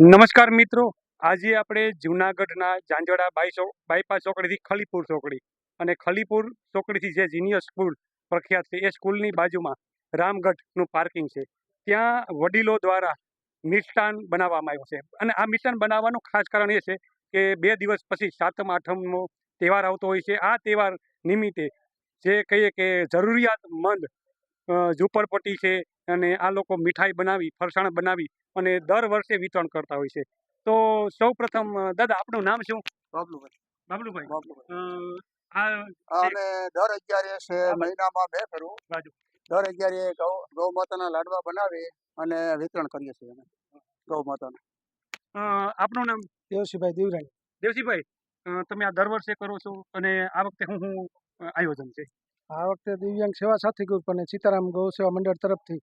નમસ્કાર મિત્રો. આજે આપણે જુનાગઢના જાંજોડા બાઈસો બાયપાસ ચોકડીથી ખલીપુર ચોકડી અને ખલીપુર ચોકડીથી જે જીનિયર સ્કૂલ પ્રખ્યાત છે, એ સ્કૂલની બાજુમાં રામગઢનું પાર્કિંગ છે. ત્યાં વડીલો દ્વારા મિષ્ટાન બનાવવામાં આવ્યું છે. અને આ મિષ્ટાન બનાવવાનું ખાસ કારણ એ છે કે બે દિવસ પછી સાતમ, આઠમનો તહેવાર આવતો હોય છે. આ તહેવાર નિમિત્તે જે કહીએ કે જરૂરિયાતમંદ ઝૂંપડપટ્ટી છે અને આ લોકો મીઠાઈ બનાવી, ફરસાણ બનાવી અને દર વર્ષે વિતરણ કરતા હોય છે. તો સૌ પ્રથમ દાદા આપણું નામ શું? બાબલુભાઈ. બાબલુભાઈ. અને દર અગિયારે છે મહિનામાં બે ફેરું દર અગિયારે ગૌ માતાના લાડવા બનાવી અને વિતરણ કરીએ છીએ અમે ગૌ માતાના આપનું નામ? દેવસીભાઈ દેવરાણી. દેવસીભાઈ તમે આ દર વર્ષે કરો છો અને આ વખતે હું આયોજન છે? આ વખતે દિવ્યાંગ સેવા સાથી ગ્રુપ અને સીતારામ ગૌ સેવા મંડળ તરફથી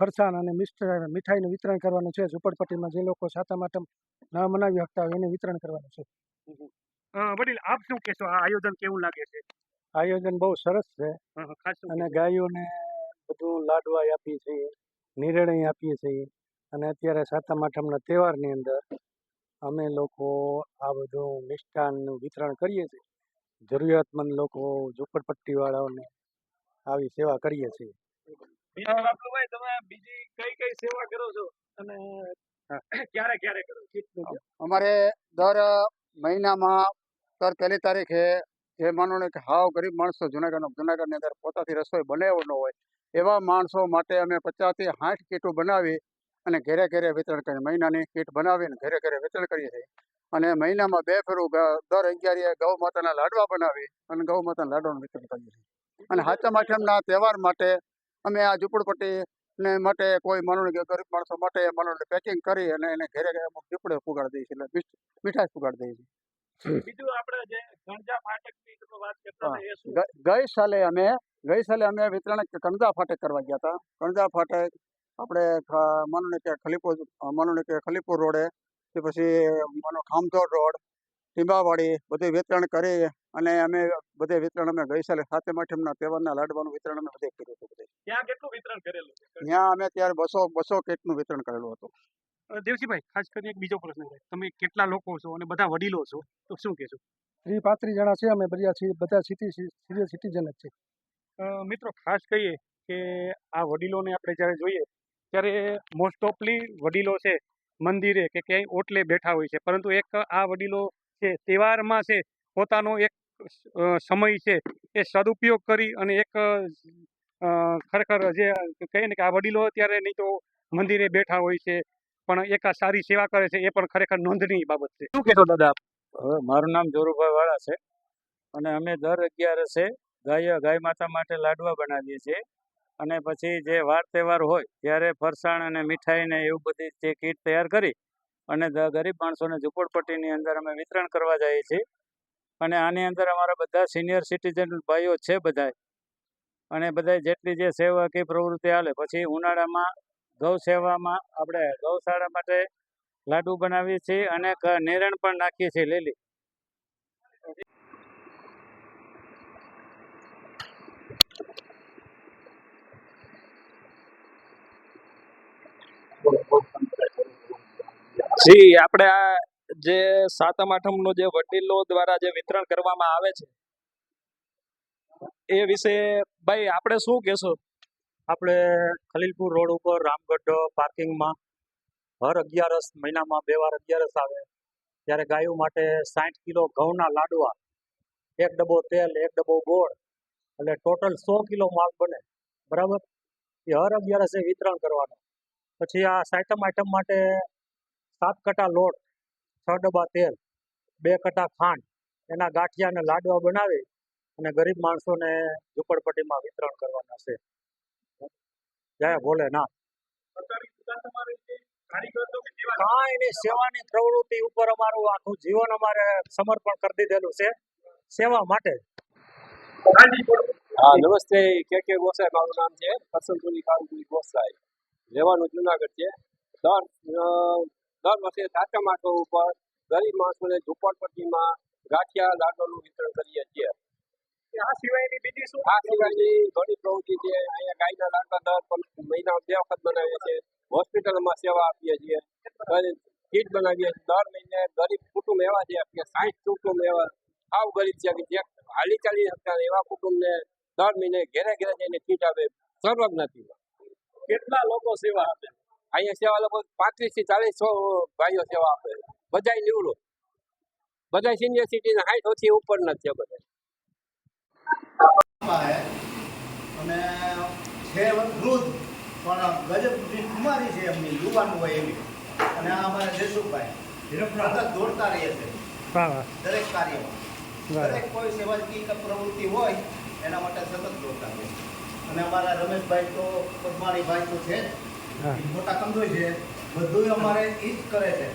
ફરસાણ અને મિસ્ટર મીઠાઈનું વિતરણ કરવાનું છે. ઝુંપડપટ્ટીમાં જે લોકો સાતમ આઠમ ન મનાવી શકતા હોય એને વિતરણ કરવાનું છે. વડીલ આપ શું કહેશો? આ આયોજન કેવું લાગે છે? આયોજન બહુ સરસ છે. અને ગાયોને બધું લાડવા આપીએ છીએ નિર્ણય આપીએ છીએ. અને અત્યારે સાતમ આઠમના તહેવારની અંદર અમે લોકો આ બધું મિષ્ટાનનું વિતરણ કરીએ છીએ. જરૂરિયાતમંદ લોકો ઝુંપડપટ્ટીવાળાઓને આવી સેવા કરીએ છીએ. બીજું બાબલુભાઈ તમે બીજી કઈ કઈ સેવા કરો છો અને ક્યારે ક્યારે કરો અમારે દર મહિનામાં દર પહેલી તારીખે જે માનો ને કે હાવ ગરીબ માણસો જુનાગઢ જુનાગઢની અંદર પોતાથી રસોઈ બનાવ્યો ન હોય એવા માણસો માટે અમે પચાસથી સાઠ કીટો બનાવી અને ઘેરે ઘેરે વિતરણ કરીએ. મહિનાની કીટ બનાવીને ઘેરે ઘેરે વિતરણ કરીએ છીએ. અને મહિનામાં બે ફેરું દર અગિયારીએ ગૌ માતાના લાડવા બનાવી અને ગૌ માતાના લાડવાનું વિતરણ કરીએ છીએ. અને હાચમ આઠમના તહેવાર માટે અમે આ ઝૂંપડપટ્ટી ને માટે કોઈ માનો કે ગરીબ માણસો માટે માનો પેકિંગ કરી અને એને ઘરે ઘેરે અમુક ઝૂંપડે પુગાડી દઈએ છીએ. એટલે મીઠાશ મીઠાઈ પુગાડી દઈએ છીએ. બીજું આપણે જે ગણજા ફાટકની તમે વાત કરતા એ શું ગઈ સાલે અમે ગઈ સાલે અમે વિતરણ કણજા ફાટક કરવા ગયા હતા. કણજા ફાટક આપણે માનો ને કે ખલીપુર માનો ને કે ખલીપુર રોડે કે પછી માનો ખામધોડ રોડ ટીંબાવાડી બધું વિતરણ કરી અને અમે બધે વિતરણ અમે ગઈ સાલે સાતમ આઠમના તહેવારના લાડવાનું વિતરણ અમે બધે કર્યું હતું બધે. ત્યાં કેટલું વિતરણ કરેલું ત્યાં અમે ત્યારે બસો બસો કેટનું વિતરણ કરેલું હતું. દેવજીભાઈ દેવસીભાઈ ખાસ કરીને એક બીજો પ્રશ્ન છે. તમે કેટલા લોકો છો અને બધા વડીલો છો તો શું કહેશો? ત્રીસ પાંત્રીસ જણા છે અમે બધા છીએ બધા સિનિયર સિટીઝન જ છે મિત્રો ખાસ કહીએ કે આ વડીલોને આપણે જ્યારે જોઈએ ત્યારે મોસ્ટ ઓફલી વડીલો છે મંદિરે કે ક્યાંય ઓટલે બેઠા હોય છે. પરંતુ એક આ વડીલો છે તહેવારમાં છે પોતાનો એક સમય છે એ સદુપયોગ કરી અને એક ખરેખર જે કહીએ ને કે આ વડીલો અત્યારે નહીં તો મંદિરે બેઠા હોય છે પણ એક આ સારી સેવા કરે છે એ પણ ખરેખર નોંધની બાબત છે. શું કહેશો દાદા હવે મારું નામ જોરુભાઈ વાળા છે અને અમે દર અગિયારસે ગાય ગાય માતા માટે લાડવા બનાવીએ છીએ અને પછી જે વાર તહેવાર હોય ત્યારે ફરસાણ અને મીઠાઈ ને એવું બધી જે કીટ તૈયાર કરી અને ગરીબ માણસોને ઝૂંપડપટ્ટીની અંદર અમે વિતરણ કરવા જઈએ છીએ. અને આની અંદર અમારા બધા સિનિયર સિટીઝન ભાઈઓ છે બધા અને બધા જેટલી જે સેવાકીય પ્રવૃત્તિ હાલે, પછી ઉનાળામાં ગૌ સેવામાં આપણે ગૌશાળા માટે લાડુ બનાવીએ છીએ અને નેરણ પણ નાખીએ છીએ, લીલી. આપણે આ જે સાતમ, આઠમનું જે વડીલો દ્વારા જે વિતરણ કરવામાં આવે છે, એ વિશે ભાઈ આપણે શું કહેશો? આપણે ખલીલપુર રોડ ઉપર રામગઢ પાર્કિંગમાં હર અગિયારસ મહિનામાં બે વાર અગિયારસ આવે, ત્યારે ગાયો માટે સાઠ કિલો ઘઉંના લાડવા, એક ડબ્બો તેલ, એક ડબ્બો ગોળ, એટલે ટોટલ સો કિલો માલ બને, બરાબર? એ હર અગિયારસે વિતરણ કરવાનું. પછી આ સાયટમ આઈટમ માટે સાત કટા લોટ છ ડબ્બા તેલ બે કટા ખાંડ એના ગાંઠિયા અને લાડવા બનાવી અને ગરીબ માણસોને ઝૂંપડપટ્ટીમાં વિતરણ કરવાના છે. જય ભોલેનાથ. કાંઈ નહીં સેવાની પ્રવૃત્તિ ઉપર અમારું આખું જીવન અમારે સમર્પણ કરી દીધેલું છે. સેવા માટે. હા નમસ્તે કે કે ગોસાઈ મારું નામ છે કરસનપુરી કાળુપુરી ગોસાઈ. રહેવાનું જુનાગઢ છે. દર દર વર્ષે સાચા આઠમ ઉપર ગરીબ માણસોને ઝુંપડપટ્ટીમાં ગાંઠિયા લાડવાનું વિતરણ કરીએ છીએ. આ સિવાયની બીજી શું? આ સિવાયની ઘણી પ્રવૃત્તિ છે. અહીંયા ગાયના લાડવા દર મહિના બે વખત બનાવીએ છીએ. હોસ્પિટલમાં સેવા આપીએ છીએ. કીટ બનાવીએ છીએ. દર મહિને ગરીબ કુટુંબ એવા છે કે સાઠ કુટુંબ એવા. સાવ ગરીબ છે કે જે હાલી ચાલી શકતા એવા કુટુંબને દર મહિને ઘેરે ઘેરે જઈને કીટ આપે. સર્વજ્ઞાતિમાં. કેટલા લોકો સેવા આપે? અહીંયા સેવા લગભગ પાંત્રીસથી ચાલીસ ભાઈઓ સેવા આપે બધા નિવૃત્ત બધા સિનિયર સિટીઝન હાઈટ ઓછી ઉપર નથી બધા અને છે વૃદ્ધ પણ ગજબની કુમારી છે એમની યુવાન હોય એવી. અને આ અમારા જસુભાઈ સતત દોડતા રહે છે. દરેક કાર્યમાં. દરેક કોઈ સેવાકીય પ્રવૃત્તિ હોય એના માટે સતત દોડતા રહે અને અમારા રમેશભાઈ તો પદ્માણીભાઈ તો છે જ. મોટા જોઈ છે બધું અમારે એ જ કરે છે.